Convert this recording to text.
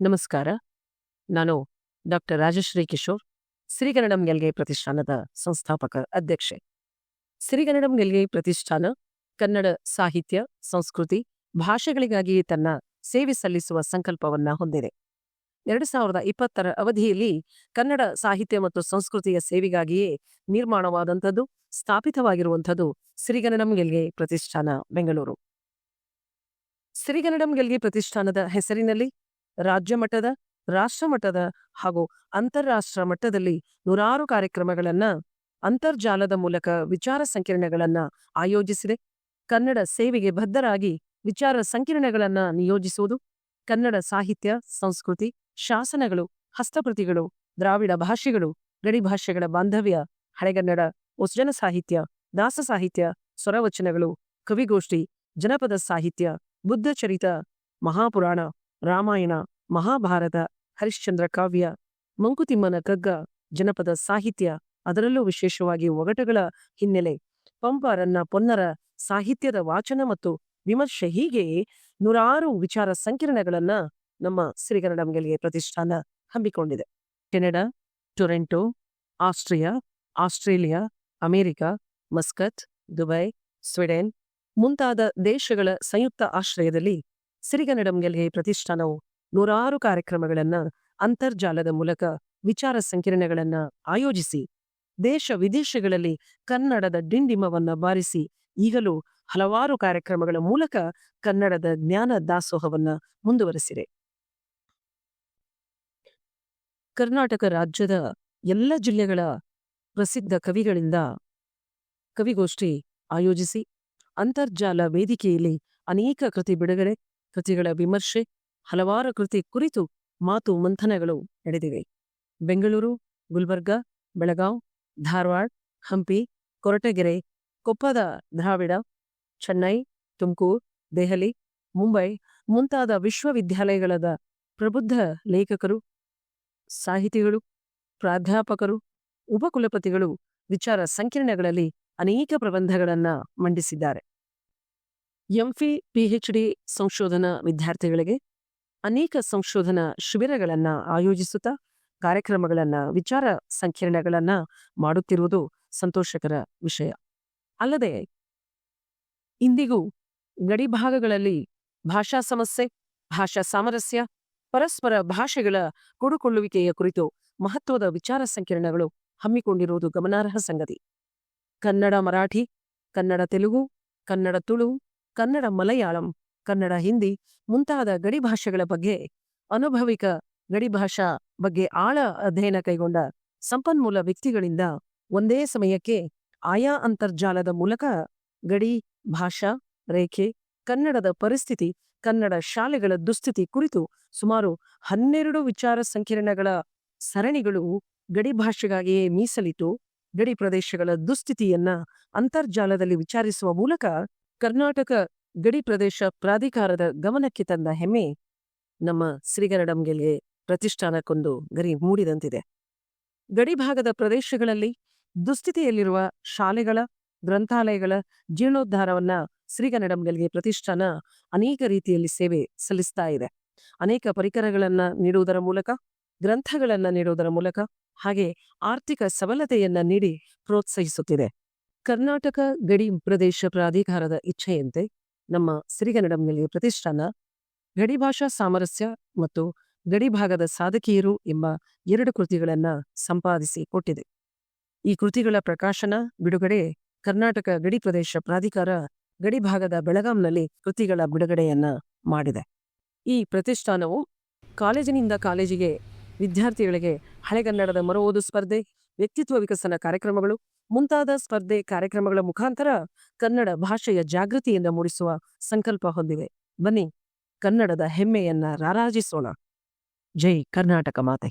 ನಮಸ್ಕಾರ. ನಾನು ಡಾಕ್ಟರ್ ರಾಜಶ್ರೀ ಕಿಶೋರ್ ಸಿರಿಗನ್ನಡಂ ಗೆಲ್ಗೆ ಪ್ರತಿಷ್ಠಾನದ ಸಂಸ್ಥಾಪಕ ಅಧ್ಯಕ್ಷೆ. ಸಿರಿಗನ್ನಡಂ ಗೆಲ್ಗೆ ಪ್ರತಿಷ್ಠಾನ ಕನ್ನಡ ಸಾಹಿತ್ಯ, ಸಂಸ್ಕೃತಿ, ಭಾಷೆಗಳಿಗಾಗಿ ತನ್ನ ಸೇವೆ ಸಲ್ಲಿಸುವ ಸಂಕಲ್ಪವನ್ನ ಹೊಂದಿದೆ. ಎರಡು ಸಾವಿರದ ಇಪ್ಪತ್ತರ ಅವಧಿಯಲ್ಲಿ ಕನ್ನಡ ಸಾಹಿತ್ಯ ಮತ್ತು ಸಂಸ್ಕೃತಿಯ ಸೇವೆಗಾಗಿಯೇ ನಿರ್ಮಾಣವಾದಂಥದ್ದು, ಸ್ಥಾಪಿತವಾಗಿರುವಂಥದ್ದು ಸಿರಿಗನ್ನಡಂ ಗೆಲ್ಗೆ ಪ್ರತಿಷ್ಠಾನ, ಬೆಂಗಳೂರು. ಸಿರಿಗನ್ನಡಂ ಗೆಲ್ಗೆ ಪ್ರತಿಷ್ಠಾನದ ಹೆಸರಿನಲ್ಲಿ ರಾಜ್ಯ ಮಟ್ಟದ, ರಾಷ್ಟ್ರ ಹಾಗೂ ಅಂತಾರಾಷ್ಟ್ರ ಮಟ್ಟದಲ್ಲಿ ನೂರಾರು ಕಾರ್ಯಕ್ರಮಗಳನ್ನ ಅಂತರ್ಜಾಲದ ಮೂಲಕ ವಿಚಾರ ಸಂಕಿರಣಗಳನ್ನ ಆಯೋಜಿಸಿದೆ. ಕನ್ನಡ ಸೇವೆಗೆ ಬದ್ಧರಾಗಿ ವಿಚಾರ ಸಂಕಿರಣಗಳನ್ನ ನಿಯೋಜಿಸುವುದು, ಕನ್ನಡ ಸಾಹಿತ್ಯ, ಸಂಸ್ಕೃತಿ, ಶಾಸನಗಳು ಹಸ್ತಪ್ರತಿಗಳು ದ್ರಾವಿಡ ಭಾಷೆಗಳು, ಗಡಿ ಭಾಷೆಗಳ ಬಾಂಧವ್ಯ, ಹಳೆಗನ್ನಡ ಉಸ್ಜನ ಸಾಹಿತ್ಯ, ದಾಸ ಸಾಹಿತ್ಯ, ಸ್ವರವಚನಗಳು, ಕವಿಗೋಷ್ಠಿ, ಜನಪದ ಸಾಹಿತ್ಯ, ಬುದ್ಧಚರಿತ, ಮಹಾಪುರಾಣ, ರಾಮಾಯಣ ಮಹಾಭಾರತ, ಹರಿಶ್ಚಂದ್ರ ಕಾವ್ಯ, ಮಂಕುತಿಮ್ಮನ ಕಗ್ಗ, ಜನಪದ ಸಾಹಿತ್ಯ ಅದರಲ್ಲೂ ವಿಶೇಷವಾಗಿ ಒಗಟಗಳ ಹಿನ್ನೆಲೆ. ಪಂಪರನ್ನ ಪೊನ್ನರ ಸಾಹಿತ್ಯದ ವಾಚನ ಮತ್ತು ವಿಮರ್ಶೆ ಹೀಗೆ ನೂರಾರು ವಿಚಾರ ಸಂಕಿರಣಗಳನ್ನ ನಮ್ಮ ಸಿರಿಗನ್ನಡಂಗೆಲ್ಗೆ ಪ್ರತಿಷ್ಠಾನ ಹಮ್ಮಿಕೊಂಡಿದೆ. Canada, Toronto, Austria, Australia, America, Muscat, Dubai, Sweden ಮುಂತಾದ ದೇಶಗಳ ಸಂಯುಕ್ತ ಆಶ್ರಯದಲ್ಲಿ ಸಿರಿಗನ್ನಡಂಗೆಲ್ಗೆ ಪ್ರತಿಷ್ಠಾನವು ನೂರಾರು ಕಾರ್ಯಕ್ರಮಗಳನ್ನ ಅಂತರ್ಜಾಲದ ಮೂಲಕ ವಿಚಾರ ಸಂಕಿರಣಗಳನ್ನ ಆಯೋಜಿಸಿ, ದೇಶ ವಿದೇಶಗಳಲ್ಲಿ ಕನ್ನಡದ ಡಿಂಡಿಮವನ್ನ ಬಾರಿಸಿ, ಈಗಲೂ ಹಲವಾರು ಕಾರ್ಯಕ್ರಮಗಳ ಮೂಲಕ ಕನ್ನಡದ ಜ್ಞಾನ ದಾಸೋಹವನ್ನ ಮುಂದುವರೆಸಿದೆ. ಕರ್ನಾಟಕ ರಾಜ್ಯದ ಎಲ್ಲ ಜಿಲ್ಲೆಗಳ ಪ್ರಸಿದ್ಧ ಕವಿಗಳಿಂದ ಕವಿಗೋಷ್ಠಿ ಆಯೋಜಿಸಿ, ಅಂತರ್ಜಾಲ ವೇದಿಕೆಯಲ್ಲಿ ಅನೇಕ ಕೃತಿ ಬಿಡುಗಡೆ ಕೃತಿಗಳ ವಿಮರ್ಶೆ ಹಲವಾರು ಕೃತಿ ಕುರಿತು ಮಾತು ಮಂಥನಗಳು ನಡೆದಿವೆ. ಬೆಂಗಳೂರು, ಗುಲ್ಬರ್ಗ, ಬೆಳಗಾವ್, ಧಾರವಾಡ, ಹಂಪಿ, ಕೊರಟಗೆರೆ, ಕೊಪ್ಪದ ದ್ರಾವಿಡ, ಚೆನ್ನೈ, ತುಮಕೂರು, ದೆಹಲಿ, ಮುಂಬೈ ಮುಂತಾದ ವಿಶ್ವವಿದ್ಯಾಲಯಗಳದ ಪ್ರಬುದ್ಧ ಲೇಖಕರು, ಸಾಹಿತಿಗಳು, ಪ್ರಾಧ್ಯಾಪಕರು, ಉಪಕುಲಪತಿಗಳು ವಿಚಾರ ಸಂಕಿರಣಗಳಲ್ಲಿ ಅನೇಕ ಪ್ರಬಂಧಗಳನ್ನು ಮಂಡಿಸಿದ್ದಾರೆ. ಎಂಫಿ, ಪಿಎಚ್ಡಿ ಸಂಶೋಧನಾ ವಿದ್ಯಾರ್ಥಿಗಳಿಗೆ ಅನೇಕ ಸಂಶೋಧನಾ ಶಿಬಿರಗಳನ್ನು ಆಯೋಜಿಸುತ್ತಾ ಕಾರ್ಯಕ್ರಮಗಳನ್ನು, ವಿಚಾರ ಸಂಕಿರಣಗಳನ್ನು ಮಾಡುತ್ತಿರುವುದು ಸಂತೋಷಕರ ವಿಷಯ. ಅಲ್ಲದೆ, ಇಂದಿಗೂ ಗಡಿಭಾಗಗಳಲ್ಲಿ ಭಾಷಾ ಸಮಸ್ಯೆ, ಭಾಷಾ ಸಾಮರಸ್ಯ, ಪರಸ್ಪರ ಭಾಷೆಗಳ ಕೊಡುಕೊಳ್ಳುವಿಕೆಯ ಕುರಿತು ಮಹತ್ವದ ವಿಚಾರ ಸಂಕಿರಣಗಳು ಹಮ್ಮಿಕೊಂಡಿರುವುದು ಗಮನಾರ್ಹ ಸಂಗತಿ. ಕನ್ನಡ ಮರಾಠಿ, ಕನ್ನಡ ತೆಲುಗು, ಕನ್ನಡ ತುಳು, ಕನ್ನಡ ಮಲಯಾಳಂ ಕನ್ನಡ ಹಿಂದಿ ಮುಂತಾದ ಗಡಿ ಭಾಷೆಗಳ ಬಗ್ಗೆ, ಅನುಭವಿಕ ಗಡಿಭಾಷಾ ಬಗ್ಗೆ ಆಳ ಅಧ್ಯಯನ ಕೈಗೊಂಡ ಸಂಪನ್ಮೂಲ ವ್ಯಕ್ತಿಗಳಿಂದ ಒಂದೇ ಸಮಯಕ್ಕೆ ಆಯಾ ಅಂತರ್ಜಾಲದ ಮೂಲಕ ಗಡಿ, ಭಾಷಾ, ರೇಖೆ, ಕನ್ನಡದ ಪರಿಸ್ಥಿತಿ, ಕನ್ನಡ ಶಾಲೆಗಳ ದುಸ್ಥಿತಿ ಕುರಿತು ಸುಮಾರು ಹನ್ನೆರಡು ವಿಚಾರ ಸಂಕಿರಣಗಳ ಸರಣಿಗಳು ಗಡಿ ಭಾಷೆಗಾಗಿಯೇ ಮೀಸಲಿಟ್ಟು ಗಡಿ ಪ್ರದೇಶಗಳ ದುಸ್ಥಿತಿಯನ್ನ ಅಂತರ್ಜಾಲದಲ್ಲಿ ವಿಚಾರಿಸುವ ಮೂಲಕ ಕರ್ನಾಟಕ ಗಡಿ ಪ್ರದೇಶ ಪ್ರಾಧಿಕಾರದ ಗಮನಕ್ಕೆ ತಂದ ಹೆಮ್ಮೆ ನಮ್ಮ ಶ್ರೀಗರಡಂಗೆಲ್ಗೆ ಪ್ರತಿಷ್ಠಾನಕ್ಕೊಂದು ಗರಿ ಮೂಡಿದಂತಿದೆ. ಗಡಿಭಾಗದ ಪ್ರದೇಶಗಳಲ್ಲಿ ದುಸ್ಥಿತಿಯಲ್ಲಿರುವ ಶಾಲೆಗಳ, ಗ್ರಂಥಾಲಯಗಳ ಜೀರ್ಣೋದ್ಧಾರವನ್ನ ಶ್ರೀಗನಡಂಗಲ್ಗೆ ಪ್ರತಿಷ್ಠಾನ ಅನೇಕ ರೀತಿಯಲ್ಲಿ ಸೇವೆ ಸಲ್ಲಿಸ್ತಾ ಇದೆ. ಅನೇಕ ಪರಿಕರಗಳನ್ನ ನೀಡುವುದರ ಮೂಲಕ, ಗ್ರಂಥಗಳನ್ನ ನೀಡುವುದರ ಮೂಲಕ, ಹಾಗೆ ಆರ್ಥಿಕ ಸಬಲತೆಯನ್ನ ನೀಡಿ ಪ್ರೋತ್ಸಾಹಿಸುತ್ತಿದೆ. ಕರ್ನಾಟಕ ಗಡಿ ಪ್ರದೇಶ ಪ್ರಾಧಿಕಾರದ ಇಚ್ಛೆಯಂತೆ ನಮ್ಮ ಸಿರಿಗನ್ನಡಂಗೆಲ್ಗೆ ಪ್ರತಿಷ್ಠಾನ ಗಡಿಭಾಷಾ ಸಾಮರಸ್ಯ ಮತ್ತು ಗಡಿಭಾಗದ ಸಾಧಕಿಯರು ಎಂಬ ಎರಡು ಕೃತಿಗಳನ್ನ ಸಂಪಾದಿಸಿ ಕೊಟ್ಟಿದೆ. ಈ ಕೃತಿಗಳ ಪ್ರಕಾಶನ ಬಿಡುಗಡೆ ಕರ್ನಾಟಕ ಗಡಿ ಪ್ರದೇಶ ಪ್ರಾಧಿಕಾರ ಗಡಿಭಾಗದ ಬೆಳಗಾಂನಲ್ಲಿ ಕೃತಿಗಳ ಬಿಡುಗಡೆಯನ್ನ ಮಾಡಿದೆ. ಈ ಪ್ರತಿಷ್ಠಾನವು ಕಾಲೇಜಿನಿಂದ ಕಾಲೇಜಿಗೆ ವಿದ್ಯಾರ್ಥಿಗಳಿಗೆ ಹಳೆಗನ್ನಡದ ಮರು ಓದು ಸ್ಪರ್ಧೆ, ವ್ಯಕ್ತಿತ್ವ ವಿಕಸನ ಕಾರ್ಯಕ್ರಮಗಳು ಮುಂತಾದ ಸ್ಪರ್ಧೆ ಕಾರ್ಯಕ್ರಮಗಳ ಮುಖಾಂತರ ಕನ್ನಡ ಭಾಷೆಯ ಜಾಗೃತಿಯಿಂದ ಮೂಡಿಸುವ ಸಂಕಲ್ಪ ಹೊಂದಿವೆ. ಬನ್ನಿ, ಕನ್ನಡದ ಹೆಮ್ಮೆಯನ್ನ ರಾರಾಜಿಸೋಣ. ಜೈ ಕರ್ನಾಟಕ ಮಾತೆ.